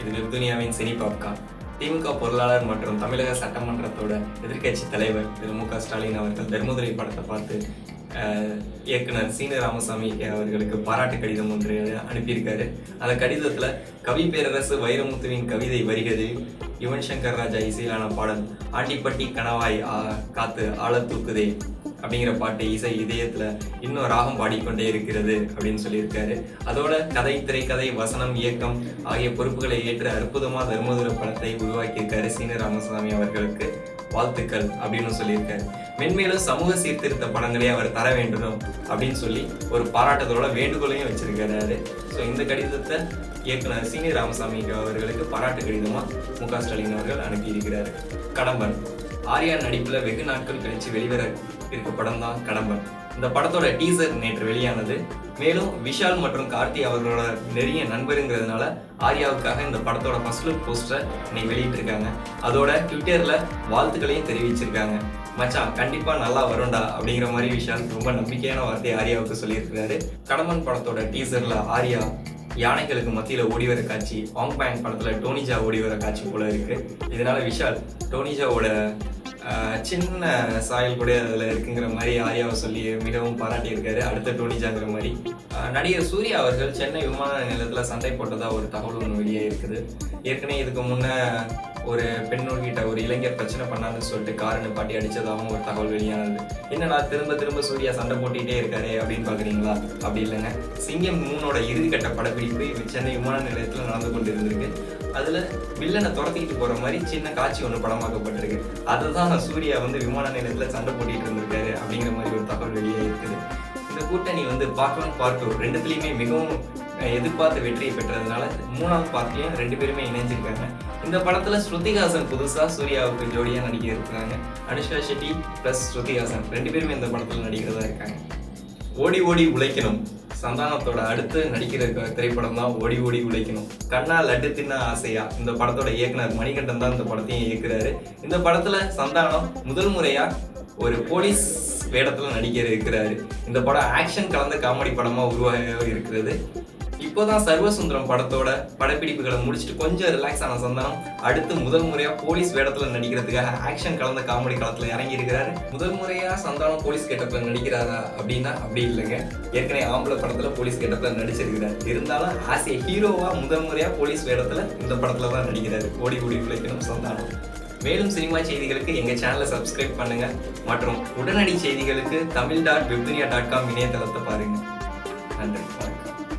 இது வெப்துனியாவின் cine popcorn திமுக பொருளாளர் மற்றும் தமிழக சட்டமன்றத்தோட எதிர்க்கட்சி தலைவர் திரு மு க ஸ்டாலின் அவர்கள் தர்மதுரை படத்தை பார்த்து இயக்குனர் சீன ராமசாமி அவர்களுக்கு பாராட்டு கடிதம் ஒன்று அனுப்பியிருக்காரு. அந்த கடிதத்துல கவி பேரரசு வைரமுத்துவின் கவிதை வரிகளில் யுவன் சங்கர் ராஜா இசையிலான பாடல் ஆண்டிப்பட்டி கணவாய் காத்து ஆழ தூக்குதே. அப்படிங்கிற பாட்டு இசை இதயத்துல இன்னும் ராகம் பாடிக்கொண்டே இருக்கிறது அப்படின்னு சொல்லியிருக்காரு. அதோட கதை திரைக்கதை வசனம் இயக்கம் ஆகிய பொறுப்புகளை ஏற்று அற்புதமா தர்மதுர படத்தை உருவாக்கியிருக்காரு சீன ராமசாமி அவர்களுக்கு. வாழ்த்துக்கள் அப்படின்னு சொல்லியிருக்காரு. மென்மேலும் சமூக சீர்திருத்த படங்களை அவர் தர வேண்டும் அப்படின்னு சொல்லி ஒரு பாராட்டத்தோட வேண்டுகோளையும் வச்சிருக்காரு ஸோ இந்த கடிதத்தை இயக்குனர் சீனி ராமசாமி அவர்களுக்கு பாராட்டு கடிதமா மு க ஸ்டாலின் அவர்கள் அனுப்பியிருக்கிறார். கடம்பன். ஆர்யா நடிப்புல வெகு நாட்கள் கழிச்சு வெளிவர இருக்க படம் தான் கடம்பன் இந்த படத்தோட டீசர் நேற்று வெளியானது. மேலும் விஷால் மற்றும் கார்த்தி அவர்களோட நெருங்கிய நண்பருங்கிறதுனால ஆர்யாவுக்காக இந்த படத்தோட ஃபர்ஸ்ட் லுக் போஸ்டர் இன்னைக்கு வெளியிட்டிருக்காங்க. அதோட ட்விட்டர்ல வாழ்த்துக்களையும் தெரிவிச்சிருக்காங்க. மச்சான் கண்டிப்பா நல்லா வரும்டா அப்படிங்கிற மாதிரி விஷால் ரொம்ப நம்பிக்கையான வார்த்தையை ஆர்யாவுக்கு சொல்லியிருக்கிறாரு. கடம்பன் படத்தோட டீசர்ல ஆர்யா யானைகளுக்கு மத்தியில ஓடி வர காட்சி ஆங் பேங் படத்துல டோனிஜா ஓடி வர காட்சி போல இருக்கு. இதனால விஷால் டோனிஜாவோட ஆஹ், சின்ன சாயல் கூட அதுல இருக்குங்கிற மாதிரி ஆர்யாவை சொல்லி மிகவும் பாராட்டியிருக்காரு. அடுத்த டோனிஜாங்கிற மாதிரி. நடிகர் சூர்யா அவர்கள் சென்னை விமான நிலையத்துல சண்டை போட்டதா ஒரு தகவல் ஒன்று வெளியே இருக்குது. ஏற்கனவே இதுக்கு முன்ன ஒரு பெண்ணூர்கிட்ட ஒரு இளைஞர் பிரச்சனை பண்ணான்னு சொல்லிட்டு காரை நிப்பாட்டி அடிச்சதாகவும் ஒரு தகவல் வெளியானது. என்னடா திரும்ப திரும்ப சூர்யா சண்டை போட்டிகிட்டே இருக்காரு அப்படின்னு பாக்குறீங்களா? அப்படி இல்லைங்க. சிங்கம் மூணோட இறுதிக்கட்ட படப்பிடிப்பு இப்ப சென்னை விமான நிலையத்துல நடந்து கொண்டு இருந்திருக்கு அதுல வில்லனை துரத்திக்கிட்டு போற மாதிரி சின்ன காட்சி ஒன்று படமாக்கப்பட்டிருக்கு. அதுதான் சூர்யா வந்து விமான நிலையத்துல சண்டை போட்டிகிட்டு இருந்திருக்காரு அப்படிங்கிற மாதிரி ஒரு தகவல் வெளியே இருக்குது இந்த கூட்டணி வந்து பார்க்கலாம் ஒன் பார்ட் ரெண்டுத்துலயுமே மிகவும் எதிர்பார்த்த வெற்றியை பெற்றதுனால மூணாவது பார்ட்லயும் ரெண்டு பேருமே இணைஞ்சிருக்காங்க. இந்த படத்துல ஸ்ருதிஹாசன் புதுசா சூர்யாவுக்கு ஜோடியா நடிக்க இருக்காங்க அனுஷ்கா ஷெட்டி பிளஸ் ஸ்ருதிஹாசன் ரெண்டு பேருமே இந்த படத்துல நடிக்கிறதா இருக்காங்க. ஓடி ஓடி உழைக்கணும். சந்தானத்தோட அடுத்து நடிக்கிற க- திரைப்படம் தான் ஓடி ஓடி உழைக்கணும். கண்ணா லட்டு தின்ன ஆசையா? இந்த படத்தோட இயக்குனர் மணிகண்டன் தான் இந்த படத்தையும் இயக்குறாரு. இந்த படத்துல சந்தானம் முதல் முறையா ஒரு போலீஸ் வேடத்துல நடிக்க இருக்கிறாரு. இந்த படம் ஆக்ஷன் கலந்த காமெடி படமா உருவாக இருக்கிறது. இப்போதான் சர்வசுந்தரம் படத்தோட படப்பிடிப்புகளை முடிச்சுட்டு கொஞ்சம் ரிலாக்ஸ் ஆன சந்தானம் அடுத்து முதல் முறையா போலீஸ் வேடத்துல நடிக்கிறதுக்காக ஆக்ஷன் கலந்த காமெடி களத்துல இறங்கி இருக்கிறாரு. முதல் முறையா சந்தானம் போலீஸ் கெட்டப்ல நடிக்கிறாரா அப்படின்னா அப்படி இல்லைங்க. ஏற்கனவே ஆம்பளை படத்துல போலீஸ் கெட்டப்ல நடிச்சிருக்கிறார். இருந்தாலும் ஆஸ் ஏ ஹீரோவா முதல் முறையா போலீஸ் வேடத்துல இந்த படத்துல தான் நடிக்கிறாரு. ஓடி ஓடி உழைக்கணும் சந்தானம். மேலும் சினிமா செய்திகளுக்கு எங்கள் சேனலை சப்ஸ்கிரைப் பண்ணுங்க. மற்றும் உடனடி செய்திகளுக்கு Tamil dot Webdunia dot com இணையதளத்தை பாருங்க. நன்றி வணக்கம்.